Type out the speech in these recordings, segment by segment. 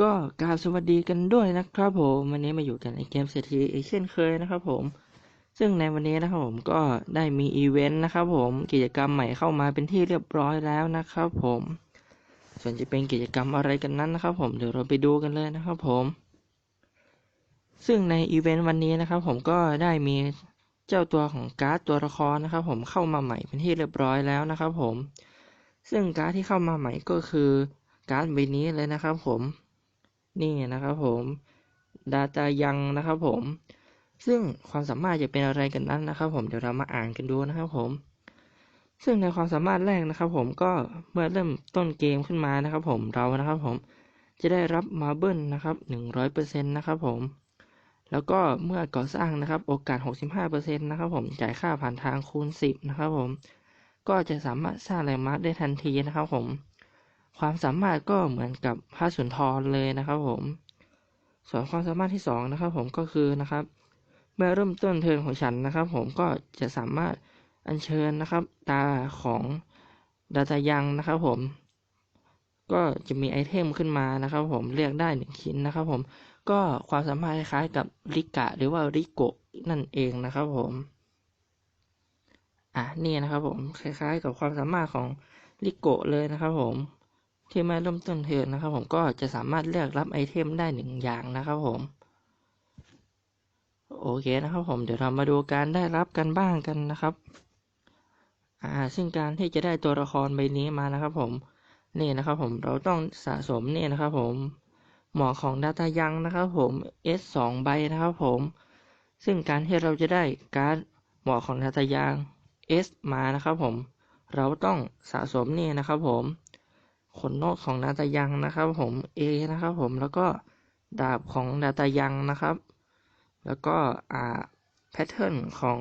ก็กราบสวัสดีกันด้วยนะครับผม วันนี้มาอยู่กันในเกมเศรษฐีอีกเช่นเคยนะครับผม ซึ่งในวันนี้นะครับผมก็ได้มีอีเวนต์นะครับผมกิจกรรมใหม่เข้ามาเป็นที่เรียบร้อยแล้วนะครับผม ส่วนจะเป็นกิจกรรมอะไรกันนั้นนะครับผมเดี๋ยวเราไปดูกันเลยนะครับผม ซึ่งในอีเวนต์วันนี้นะครับผมก็ได้มีเจ้าตัวของการ์ดตัวละครนะครับผมเข้ามาใหม่เป็นที่เรียบร้อยแล้วนะครับผม ซึ่งการ์ดที่เข้ามาใหม่ก็คือการ์ดใบนี้เลยนะครับผม นี่นะครับผมดาตายังนะครับผม ซึ่งความสามารถจะเป็นอะไรกันนั้นนะครับ ผมเดี๋ยวเรามาอ่านกันดูนะครับผม ซึ่งในความสามารถแรกนะครับ ผมก็เมื่อเริ่มต้นเกมขึ้นมานะครับ ผมเรานะครับ ผมจะได้รับมาเบิลนะครับหนึ่งร้อยเปอร์เซ็นต์นะครับผมแล้วก็เมื่อก่อสร้างนะครับโอกาส 65%นะครับผมจ่ายค่าผ่านทางคูณ 10 นะครับผม ก็จะสามารถสร้างแรงมาร์ได้ทันทีนะครับผม ความสามารถก็เหมือนกับพระสุนทรเลยนะครับผม ส่วนความสามารถที่2นะครับผมก็คือนะครับ เมื่อเริ่มต้นเทินของฉันนะครับ ผมก็จะสามารถอัญเชิญนะครับ ตาของดาตายังนะครับผม ก็จะมีไอเทมขึ้นมานะครับ ผมเรียกได้หนึ่งชิ้นนะครับ ผมก็ความสามารถคล้ายๆกับริกะหรือว่าริโกะนั่นเองนะครับผมอะนี่นะครับผมคล้ายๆกับความสามารถของริโกะเลยนะครับผม ที่มาเริ่มต้นเทิร์นนะครับผมก็จะสามารถเลือกรับไอเทมได้หนึ่งอย่างนะครับผมโอเคนะครับผมเดี๋ยวเรามาดูการได้รับกันบ้างกันนะครับอ่าซึ่งการที่จะได้ตัวละครใบนี้มานะครับผมนี่นะครับผมเราต้องสะสมนี่นะครับผมหมอของดาตายังนะครับผม S สองใบนะครับผมซึ่งการที่เราจะได้การ์ดหมอของดาตายัง S มานะครับผมเราต้องสะสมนี่นะครับผม ขนนกของดาตายังนะครับ ผม A นะครับ ผมแล้วก็ดาบของดาตายังนะครับ แล้วก็อ่าแพทเทิร์นของ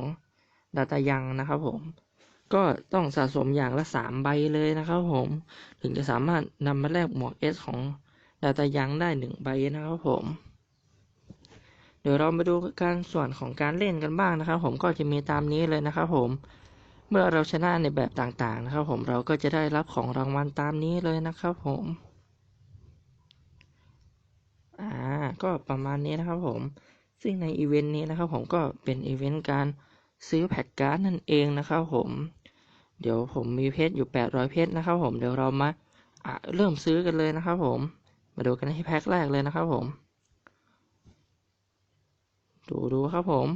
ดาตายังนะครับผมก็ต้องสะสมอย่างละสามใบเลยนะครับผม ถึงจะสามารถนำมาแลกหมวก S ของดาตายังได้หนึ่งใบนะครับผม เดี๋ยวเรามาดูการส่วนของการเล่นกันบ้างนะครับ ผมก็จะมีตามนี้เลยนะครับผม เมื่อเราชนะในแบบต่างๆนะครับผมเราก็จะได้รับของรางวัลตามนี้เลยนะครับผมอ่าก็ประมาณนี้นะครับผม ซึ่งในอีเวนต์นี้นะครับผมก็เป็นอีเวนต์การซื้อแพ็กการ์ดนั่นเองนะครับผมเดี๋ยวผมมีเพชรอยู่ 800 เพชรนะครับผมเดี๋ยวเรามาอ่าเริ่มซื้อกันเลยนะครับผม มาดูกันที่แพ็คแรกเลยนะครับผม ดูดูครับผม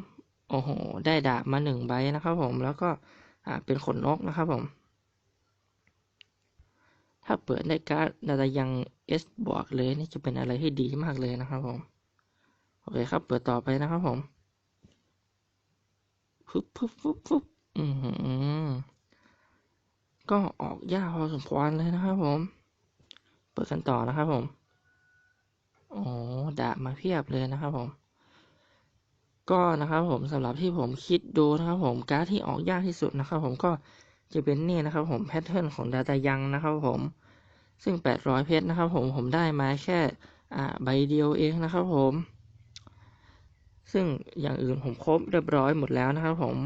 โอ้โห ได้ดาบมาหนึ่งใบนะครับผม แล้วก็ เป็นขนนกนะครับผม ถ้าเปิดได้การ์ดดาตายัง S บวกเลยนี่จะเป็นอะไรที่ดีมากเลยนะครับผม โอเคครับ เปิดต่อไปนะครับผมปึ๊บปึ๊บปึ๊บปึ๊บอือหือก็ออกยากพอสมควรเลยนะครับผม เปิดกันต่อนะครับผม โอ้ดาบมาเพียบเลยนะครับผม ก็นะครับผมสำหรับที่ผมคิดดูนะครับผมการ์ดที่ออกยากที่สุดนะครับผมก็จะเป็นนี่นะครับผมแพทเทิร์นของดาตายังนะครับผมซึ่ง 800 เพชรนะครับผมผมได้มาแค่อ่าใบเดียวเองนะครับผม ซึ่งอย่างอื่นผมครบเรียบร้อยหมดแล้วนะครับผม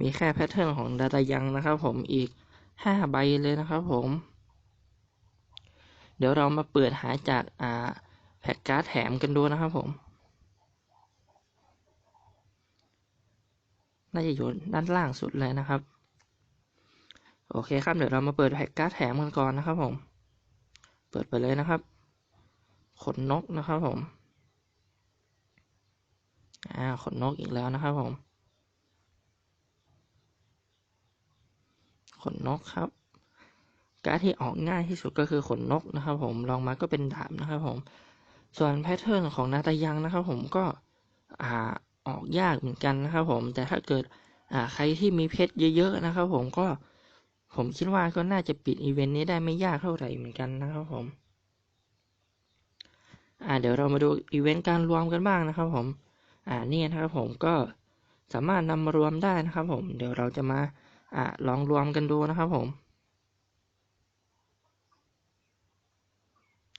มีแค่แพทเทิร์นของดาตายังนะครับผมอีก 5 ใบเลยนะครับผม เดี๋ยวเรามาเปิดหาจากอ่าแพ็กการ์ดแถมกันดูนะครับผม น่าจะอยู่ด้านล่างสุดเลยนะครับ โอเคครับ เดี๋ยวเรามาเปิดแพ็กการ์ดแถมกันก่อนนะครับผม เปิดไปเลยนะครับ ขนนกนะครับผม อ่า ขนนกอีกแล้วนะครับผม ขนนกครับ การ์ดที่ออกง่ายที่สุดก็คือขนนกนะครับผม ลองมาก็เป็นดาบนะครับผม ส่วนแพทเทิร์นของนาตายังนะครับผมก็ อ่า ออกยากเหมือนกันนะครับผมแต่ถ้าเกิดอ่าใครที่มีเพชรเยอะๆนะครับผมก็ผมคิดว่าก็น่าจะปิดอีเวนต์นี้ได้ไม่ยากเท่าไหร่เหมือนกันนะครับผมอ่าเดี๋ยวเรามาดูอีเวนต์การรวมกันบ้างนะครับผมอ่านี่นะครับผมก็สามารถนำมารวมได้นะครับผมเดี๋ยวเราจะมาอ่าลองรวมกันดูนะครับผม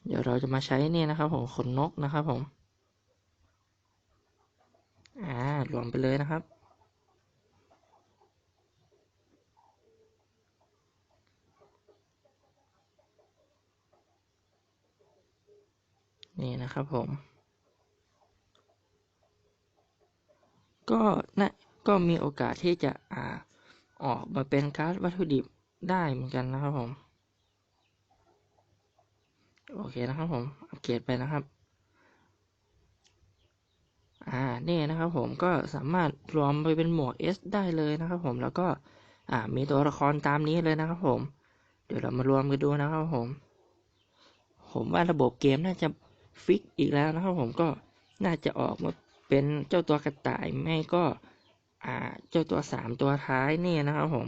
เดี๋ยวเราจะมาใช้นี่นะครับผมขนนกนะครับผม อ่ารวมไปเลยนะครับ นี่นะครับผม ก็นะก็มีโอกาสที่จะอ่าออกมาเป็นการ์ดวัตถุดิบได้เหมือนกันนะครับผม โอเคนะครับผมอัปเกรดไปนะครับ อ่านี่นะครับผมก็สามารถรวมไปเป็นหมวก S ได้เลยนะครับผมแล้วก็อ่ามีตัวละครตามนี้เลยนะครับผม เดี๋ยวเรามารวมกันดูนะครับผม ผมว่าระบบเกมน่าจะฟิกอีกแล้วนะครับผมก็น่าจะออกมาเป็นเจ้าตัวกระต่ายไม่ก็อ่าเจ้าตัวสามตัวท้ายนี่นะครับผม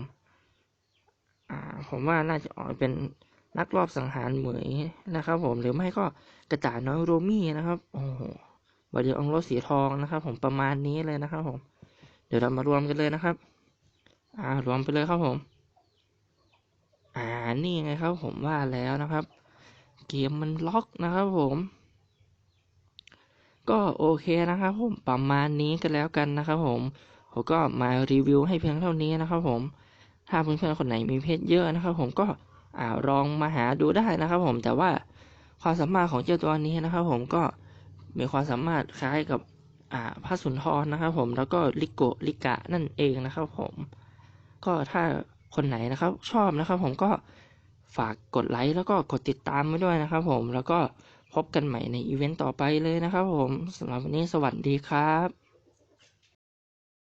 อ่าผมว่าน่าจะออกเป็นนักรอบสังหารเหมยนะครับผมหรือไม่ก็กระต่ายน้อยโรมี่นะครับโอ้โห บาเดียองโรสสีทองนะครับ ผมประมาณนี้เลยนะครับ ผม เดี๋ยวเรามารวมกันเลยนะครับ อ่ารวมไปเลยครับผม อ่านี่ไงครับ ผมว่าแล้วนะครับ เกมมันล็อกนะครับผม ก็โอเคนะครับ ผมประมาณนี้กันแล้วกันนะครับ ผมผมก็มารีวิวให้เพียงเท่านี้นะครับ ผม ถ้าเพื่อนๆคนไหนมีเพชรเยอะนะครับ ผมก็อ่าลองมาหาดูได้นะครับ ผมแต่ว่าความสามารถของเจ้าตัวนี้นะครับ ผมก็ มีความสามารถคล้ายกับอ่าพระสุนทรนะครับผมแล้วก็ลิโกลิกะนั่นเองนะครับผม ก็ถ้าคนไหนนะครับชอบนะครับผมก็ฝากกดไลค์แล้วก็กดติดตามไว้ด้วยนะครับผมแล้วก็พบกันใหม่ในอีเวนต์ต่อไปเลยนะครับผมสำหรับวันนี้สวัสดีครับ